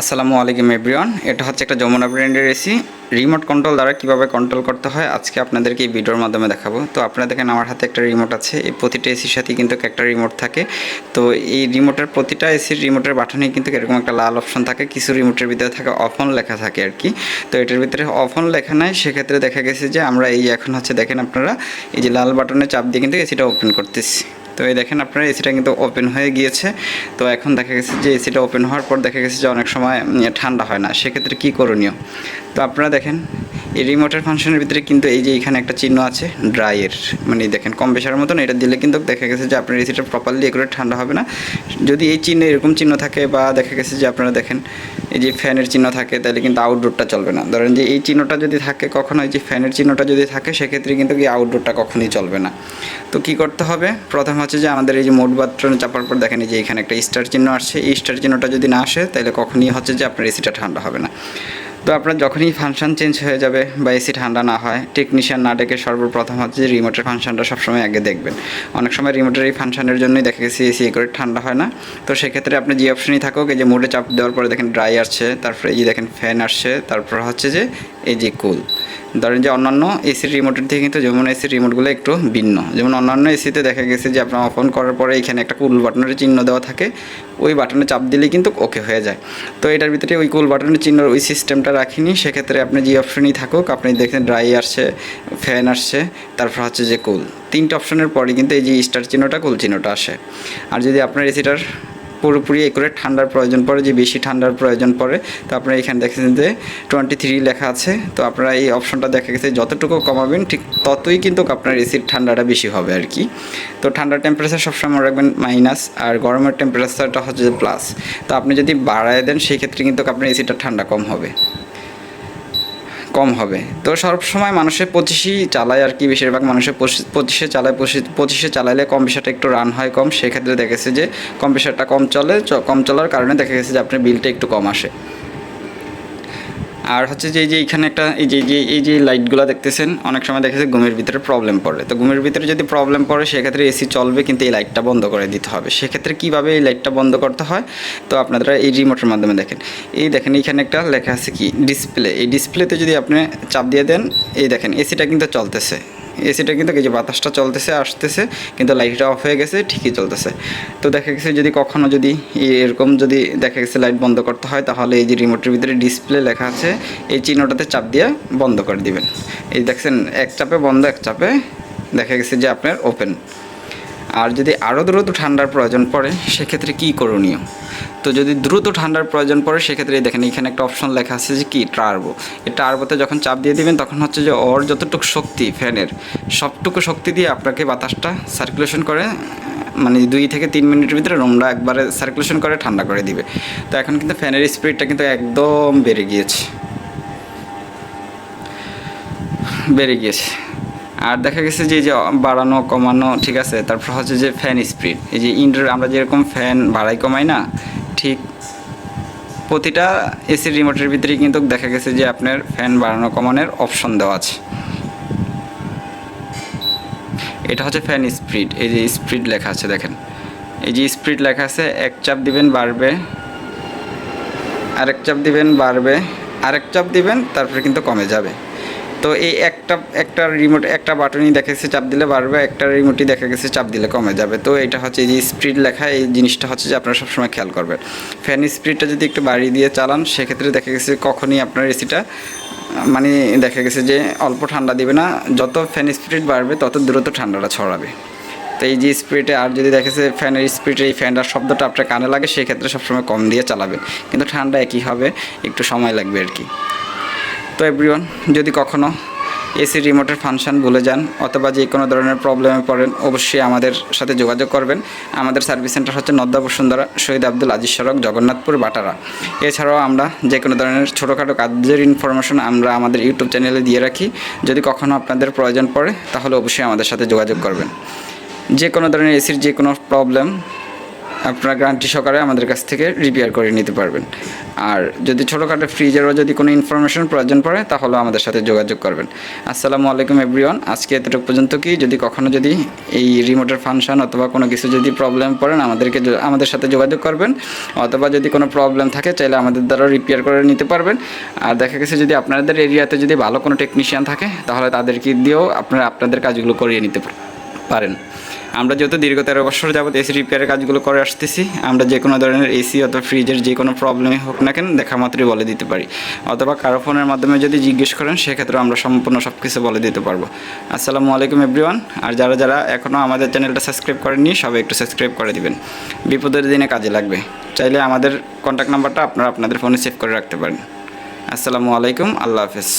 আসসালামু আলাইকুম এভরিওয়ান। এটা হচ্ছে একটা যমুনা ব্র্যান্ডের এসি রিমোট কন্ট্রোল দ্বারা কীভাবে কন্ট্রোল করতে হয়, আজকে আপনাদেরকে এই ভিডিওর মাধ্যমে দেখাবো। তো আপনারা দেখেন, আমার হাতে একটা রিমোট আছে। এই প্রতিটা এসির সাথে কিন্তু একটা রিমোট থাকে। তো এই রিমোটের প্রতিটা এসির রিমোটের বাটনে কিন্তু এরকম একটা লাল অপশন থাকে। কিছু রিমোটের ভিতরে থাকে অফন লেখা থাকে আর কি। তো এটার ভিতরে অফন লেখা নাই। সেক্ষেত্রে দেখা গেছে যে আমরা এই এখন হচ্ছে দেখেন আপনারা, এই যে লাল বাটনে চাপ দিয়ে কিন্তু এসিটা ওপেন করতেছি। তো এই দেখেন আপনারা এসিটা কিন্তু ওপেন হয়ে গিয়েছে। তো এখন দেখা গেছে যে এসিটা ওপেন হওয়ার পর দেখা গেছে যে অনেক সময় ঠান্ডা হয় না। সেক্ষেত্রে কী করণীয়? তো আপনারা দেখেন, এই রিমোটের ফাংশনের ভিতরে কিন্তু এই যে এখানে একটা চিহ্ন আছে ড্রাইয়ের মানে দেখেন, কম বেশার মতন, এটা দিলে কিন্তু দেখা গেছে যে আপনার এসিটা প্রপারলি এগুলো ঠান্ডা হবে না। যদি এই চিহ্নে এরকম চিহ্ন থাকে বা দেখা গেছে যে আপনারা দেখেন এই যে ফ্যানের চিহ্ন থাকে, তাহলে কিন্তু আউটডোরটা চলবে না। ধরেন যে এই চিহ্নটা যদি থাকে, কখনো এই যে ফ্যানের চিহ্নটা যদি থাকে, সেক্ষেত্রে কিন্তু কি আউটডোরটা কখনোই চলবে না। তো কি করতে হবে? প্রথম হচ্ছে যে আমাদের এই যে মোট বাথরুমে চাপার পর দেখেন যে এখানে একটা স্টার চিহ্ন আসছে। এই স্টার চিহ্নটা যদি না আসে, তাহলে কখনই হচ্ছে যে আপনার এসিটা ঠান্ডা হবে না। তো আপনার যখনই ফাংশন চেঞ্জ হয়ে যাবে বা এসি ঠান্ডা না হয় টেকনিশিয়ান না ডেকে সর্বপ্রথম হচ্ছে যে রিমোটের ফাংশনটা সবসময় আগে দেখবেন। অনেক সময় রিমোটের এই ফাংশনের জন্যই দেখা গেছে এসি করে ঠান্ডা হয় না। তো সেক্ষেত্রে আপনি যে অপশনই থাকুক, এই যে মোডে চাপ দেওয়ার পরে দেখেন ড্রাই আসছে, তারপরে এই যে দেখেন ফ্যান আসছে, তারপর হচ্ছে যে এই যে কুল ধরেন যে অন্যান্য এসির রিমোটের থেকে কিন্তু যেমন এসির রিমোটগুলো একটু ভিন্ন। যেমন অন্যান্য এসিতে দেখা গেছে যে আপনার অফ অন করার পরে এখানে একটা কুল বাটনের চিহ্ন দেওয়া থাকে, ওই বাটনে চাপ দিলেই কিন্তু ওকে হয়ে যায়। তো এটার ভিতরে ওই কুল বাটনের চিহ্ন ওই সিস্টেমটা রাখিনি, সেক্ষেত্রে আপনি যে অপশনই থাকুক, আপনি দেখেন ড্রাই আসছে ফ্যান আসছে, তারপর হচ্ছে যে কুল তিনটে অপশনের পরে কিন্তু এই যে স্টার চিহ্নটা কুল চিহ্নটা আসে। আর যদি আপনার এসিটার পুরোপুরি করে ঠান্ডার প্রয়োজন পড়ে, যে বেশি ঠান্ডার প্রয়োজন পড়ে। তো আপনারা এখানে দেখেছেন যে টোয়েন্টি থ্রি লেখা আছে। তো আপনারা এই অপশনটা দেখা গেছে, যতটুকু কমাবেন, ঠিক ততই কিন্তু আপনার এসির ঠান্ডাটা বেশি হবে আর কি। তো ঠান্ডার টেম্পারেচার সবসময় রাখবেন মাইনাস আর গরমের টেম্পারেচারটা হচ্ছে প্লাস তো আপনি যদি বাড়ায় দেন, সেই ক্ষেত্রে কিন্তু আপনার এসিটা ঠান্ডা কম হবে। কম হবে। তো সব সময় মানুষের পঁচিশই চালায় আর কি বেশিরভাগ মানুষের পঁচিশ- চালায় পঁচিশ- চালাইলে কম পেশাটা একটু রান হয় কম। সেক্ষেত্রে দেখেছে যে কম পেশাটা কম চলে কম চলার কারণে দেখা গেছে যে আপনার বিলটা একটু কম আসে। আর হচ্ছে যে যে এখানে একটা, এই যে যে, এই যে লাইটগুলো দেখতেছেন, অনেক সময় দেখা যায় ঘুমের ভিতরে প্রবলেম পড়ে। তো ঘুমের ভিতরে যদি প্রবলেম পড়ে, সেক্ষেত্রে এসি চলবে, কিন্তু এই লাইটটা বন্ধ করে দিতে হবে। সেক্ষেত্রে কীভাবে এই লাইটটা বন্ধ করতে হয়? তো আপনারা এই রিমোটের মাধ্যমে দেখেন। এই দেখেন, এখানে একটা লেখা আছে কি? ডিসপ্লে এই ডিসপ্লেতে যদি আপনি চাপ দিয়ে দেন, এই দেখেন এসিটা কিন্তু চলতেছে। এসিটা কিন্তু এই যে বাতাসটা চলতেছে, আসতেছে, কিন্তু লাইটটা অফ হয়ে গেছে, ঠিকই চলতেছে। তো দেখা গেছে যদি কখনও যদি এরকম যদি দেখা গেছে লাইট বন্ধ করতে হয়, তাহলে এই যে রিমোটের ভিতরে ডিসপ্লে লেখা আছে, এই চিহ্নটাতে চাপ দিয়ে বন্ধ করে দিবেন। এই দেখছেন, এক চাপে বন্ধ, এক চাপে দেখা গেছে যে আপনার ওপেন আর যদি আরও দ্রুত ঠান্ডার প্রয়োজন পড়ে, সেক্ষেত্রে কী করণীয়? তো যদি দ্রুত ঠান্ডার প্রয়োজন পড়ে, সেক্ষেত্রে দেখেন, এখানে একটা অপশন লেখা আছে যে কি? টার্বো এই টার্বোতে যখন চাপ দিয়ে দিবেন, তখন হচ্ছে যে ওর যতটুকু শক্তি, ফ্যানের, সবটুকু শক্তি দিয়ে আপনাকে বাতাসটা সার্কুলেশন করে মানে দুই থেকে তিন মিনিটের ভিতরে রুমটা একবারে সার্কুলেশন করে ঠান্ডা করে দিবে। তো এখন কিন্তু ফ্যানের স্পিডটা কিন্তু একদম বেড়ে গিয়েছে। বেড়ে গিয়েছে। আর দেখা গেছে যে যে বাড়ানো, কমানো, ঠিক আছে? তারপর হচ্ছে যে ফ্যান স্পিড এই যে ইন্ডোর আমরা যেরকম ফ্যান বাড়াই, কমাই না, ঠিক প্রতিটা এসির রিমোটের ভিতরেই কিন্তু দেখা গেছে যে আপনার ফ্যান বাড়ানো, কমানোর অপশন দেওয়া আছে। এটা হচ্ছে ফ্যান স্পিড এই যে স্পিড লেখা আছে, দেখেন। এই যে স্পিড লেখা আছে, এক চাপ দিবেন, বাড়বে। আরেক চাপ দিবেন, বাড়বে। আরেক চাপ দিবেন, তারপরে কিন্তু কমে যাবে। তো এই একটা একটা রিমোট একটা বাটনই দেখা গেছে চাপ দিলে বাড়বে, একটা রিমোটই দেখা গেছে, চাপ দিলে কমে যাবে। তো এটা হচ্ছে যে স্পিড লেখা, এই জিনিসটা হচ্ছে যে আপনারা সবসময় খেয়াল করবেন। ফ্যান স্পিডটা যদি একটু বাড়িয়ে দিয়ে চালান, সেক্ষেত্রে দেখা গেছে কখনই আপনার এসিটা মানে দেখা গেছে যে অল্প ঠান্ডা দিবে না, যত ফ্যান স্পিড বাড়বে, তত দ্রুত ঠান্ডাটা ছড়াবে। তো এই যে স্পিডে আর যদি দেখেছে ফ্যানের স্পিডে এই ফ্যানটার শব্দটা আপনার কানে লাগে, সেক্ষেত্রে সবসময় কম দিয়ে চালাবেন। কিন্তু ঠান্ডা একই হবে, একটু সময় লাগবে আর কি। তো এভরিওয়ান যদি কখনো এসি রিমোটের ফাংশন ভুলে যান অথবা যে কোনো ধরনের প্রবলেমে পড়েন অবশ্যই আমাদের সাথে যোগাযোগ করবেন। আমাদের সার্ভিস সেন্টার হচ্ছে নদ্দা বসুন্ধরা, শহীদ আব্দুল আজিজ সড়ক, জগন্নাথপুর, বাটারা। এছাড়াও আমরা যে কোনো ধরনের ছোটোখাটো কাজের ইনফরমেশন আমরা আমাদের ইউটিউব চ্যানেলে দিয়ে রাখি। যদি কখনও আপনাদের প্রয়োজন পড়ে, তাহলে অবশ্যই আমাদের সাথে যোগাযোগ করবেন। যে কোনো ধরনের এসির যে কোনো প্রবলেম আপনারা গ্যারান্টি সহকারে আমাদের কাছ থেকে রিপেয়ার করে নিতে পারবেন। আর যদি ছোটোখাটো ফ্রিজেরও যদি কোনো ইনফরমেশন প্রয়োজন পড়ে, তাহলেও আমাদের সাথে যোগাযোগ করবেন। আসসালামু আলাইকুম এভরিওয়ান আজকে এতটুকু পর্যন্ত কি? যদি কখনও যদি এই রিমোটের ফাংশন অথবা কোনো কিছু যদি প্রবলেম পড়েন, আমাদেরকে আমাদের সাথে যোগাযোগ করবেন। অথবা যদি কোনো প্রবলেম থাকে, চাইলে আমাদের দ্বারা রিপেয়ার করে নিতে পারবেন। আর দেখা গেছে যদি আপনাদের এরিয়াতে যদি ভালো কোনো টেকনিশিয়ান থাকে, তাহলে তাদেরকে দিয়েও আপনারা আপনাদের কাজগুলো করিয়ে নিতে পারেন। আমরা যেহেতু দীর্ঘ তেরো বছর যাবত এসি রিপেয়ারের কাজগুলো করে আসতেছি, আমরা যে কোনো ধরনের এসি অথবা ফ্রিজের যে কোনো প্রবলেমই হোক না কেন দেখা মাত্রই বলে দিতে পারি। অথবা কারও ফোনের মাধ্যমে যদি জিজ্ঞেস করেন সেক্ষেত্রে আমরা সম্পূর্ণ সব কিছু বলে দিতে পারব। আসসালামু আলাইকুম এভরিওয়ান আর যারা যারা এখনও আমাদের চ্যানেলটা সাবস্ক্রাইব করেননি, সবাই একটু সাবস্ক্রাইব করে দিবেন। বিপদের দিনে কাজে লাগবে। চাইলে আমাদের কন্ট্যাক্ট নাম্বারটা আপনারা আপনাদের ফোনে সেভ করে রাখতে পারেন। আসসালামু আলাইকুম, আল্লাহ হাফেজ।